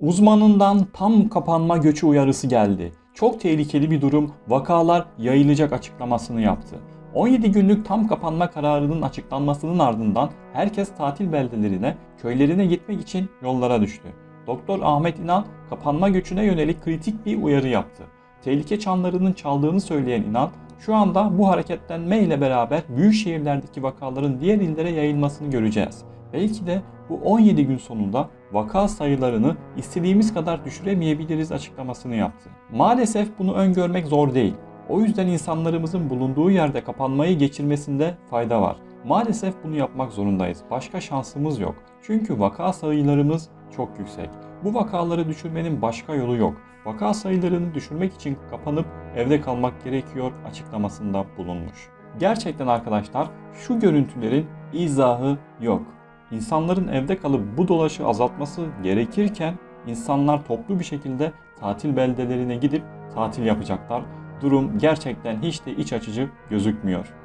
Uzmanından tam kapanma göçü uyarısı geldi. Çok tehlikeli bir durum, vakalar yayılacak açıklamasını yaptı. 17 günlük tam kapanma kararının açıklanmasının ardından herkes tatil beldelerine, köylerine gitmek için yollara düştü. Doktor Ahmet İnan kapanma göçüne yönelik kritik bir uyarı yaptı. Tehlike çanlarının çaldığını söyleyen İnan, şu anda bu hareketlenme ile beraber büyük şehirlerdeki vakaların diğer illere yayılmasını göreceğiz. Belki de bu 17 gün sonunda vaka sayılarını istediğimiz kadar düşüremeyebiliriz açıklamasını yaptı. Maalesef bunu öngörmek zor değil. O yüzden insanlarımızın bulunduğu yerde kapanmayı geçirmesinde fayda var. Maalesef bunu yapmak zorundayız. Başka şansımız yok. Çünkü vaka sayılarımız çok yüksek. Bu vakaları düşürmenin başka yolu yok. Vaka sayılarını düşürmek için kapanıp evde kalmak gerekiyor açıklamasında bulunmuş. Gerçekten arkadaşlar şu görüntülerin izahı yok. İnsanların evde kalıp bu dolaşı azaltması gerekirken insanlar toplu bir şekilde tatil beldelerine gidip tatil yapacaklar. Durum gerçekten hiç de iç açıcı gözükmüyor.